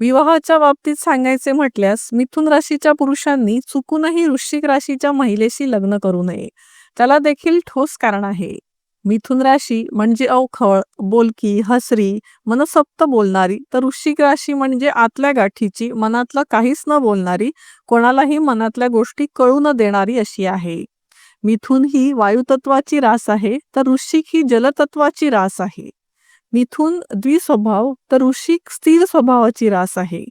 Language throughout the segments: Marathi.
विवाहाच्या बाबतीत सांगायचे म्हटल्यास मिथुन राशीच्या पुरुषांनी चुकूनही वृश्चिक राशीच्या महिलेशी लग्न करू नये. त्याला देखील ठोस कारण आहे. मिथुन राशी म्हणजे अवखळ बोलकी हसरी मनसप्त बोलणारी तर वृश्चिक राशी म्हणजे आतल्या गाठीची मनातलं काहीच न बोलणारी कोणालाही मनातल्या गोष्टी कळू न देणारी अशी आहे. मिथुन ही वायुतत्वाची रास आहे तर वृश्चिक ही जलतत्वाची रास आहे. मिथून द्विस्वभाव तर ऋषिक स्थिर स्वभावाची रास आहे.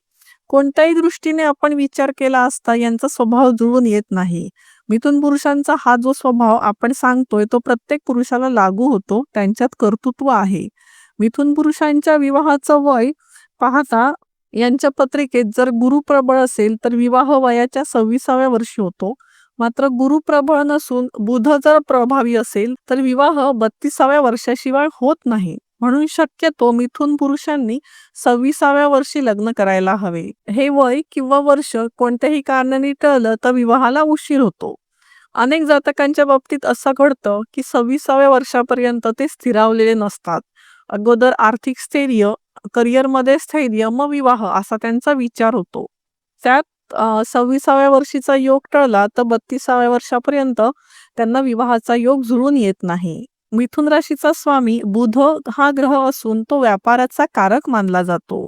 कोणत्याही दृष्टीने आपण विचार केला असता यांचा स्वभाव जुळून येत नाही. मिथुन पुरुषांचा हा जो स्वभाव आपण सांगतोय तो प्रत्येक पुरुषाला लागू होतो त्यांच्यात कर्तृत्व आहे. मिथुन पुरुषांच्या विवाहाचं वय पाहता यांच्या पत्रिकेत जर गुरु प्रबळ असेल तर विवाह वयाच्या सव्वीसाव्या वर्षी होतो. मात्र गुरु प्रबळ नसून बुध जर प्रभावी असेल तर विवाह बत्तीसाव्या वर्षाशिवाय होत नाही. म्हणून शक्यतो मिथून पुरुषांनी सव्वीसाव्या वर्षी लग्न करायला हवे. हे वय किंवा वर्ष कोणत्याही कारणाने टळलं तर विवाहाला उशीर होतो. अनेक जातकांच्या बाबतीत असं घडतं की सव्वीसाव्या वर्षापर्यंत ते स्थिरावलेले नसतात. अगोदर आर्थिक स्थैर्य करिअरमध्ये स्थैर्य मग विवाह असा त्यांचा विचार होतो. त्यात सव्वीसाव्या वर्षीचा योग टळला तर बत्तीसाव्या वर्षापर्यंत त्यांना विवाहाचा योग जुळून येत नाही. मिथुन राशीचा स्वामी बुध हा ग्रह असून तो व्यापाराचा कारक मानला जातो.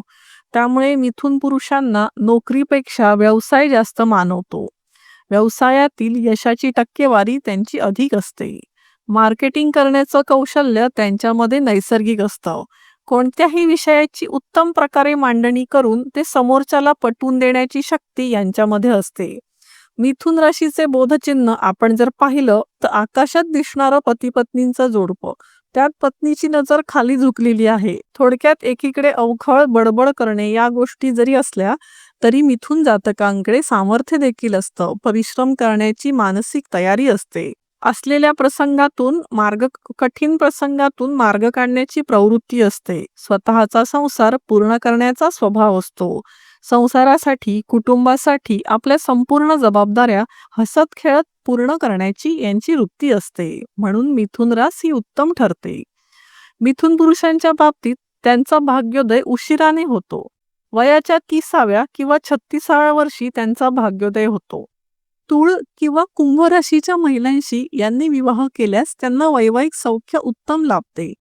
त्यामुळे मिथुन पुरुषांना नोकरीपेक्षा व्यवसाय जास्त मानवतो. व्यवसायातील यशाची टक्केवारी त्यांची अधिक असते. मार्केटिंग करण्याचं कौशल्य त्यांच्यामध्ये नैसर्गिक असतं. कोणत्याही विषयाची उत्तम प्रकारे मांडणी करून ते समोरच्याला पटवून देण्याची शक्ती यांच्यामध्ये असते. मिथुन राशीचे बोधचिन्ह आपण जर पाहिलं तर आकाशात दिसणारं पती पत्नींचं जोडपं. त्यात पत्नीची नजर खाली झुकलेली आहे. थोडक्यात एकीकडे अवखळ बडबड करणे या गोष्टी जरी असल्या तरी मिथुन जातकांकडे सामर्थ्य देखील असतं. परिश्रम करण्याची मानसिक तयारी असते. असलेल्या प्रसंगातून मार्ग कठीण प्रसंगातून मार्ग काढण्याची प्रवृत्ती असते. स्वतःचा संसार पूर्ण करण्याचा स्वभाव असतो. संसारासाठी कुटुंबासाठी आपल्या संपूर्ण जबाबदाऱ्या हसत खेळत पूर्ण करण्याची यांची वृत्ती असते. म्हणून मिथुन रास ही उत्तम ठरते. मिथुन पुरुषांच्या बाबतीत त्यांचा भाग्योदय उशिराने होतो. वयाच्या तिसाव्या किंवा छत्तीसाव्या वर्षी त्यांचा भाग्योदय होतो. तुळ किंवा कुंभ राशीच्या महिलांशी यांनी विवाह केल्यास त्यांना वैवाहिक सौख्य उत्तम लाभते.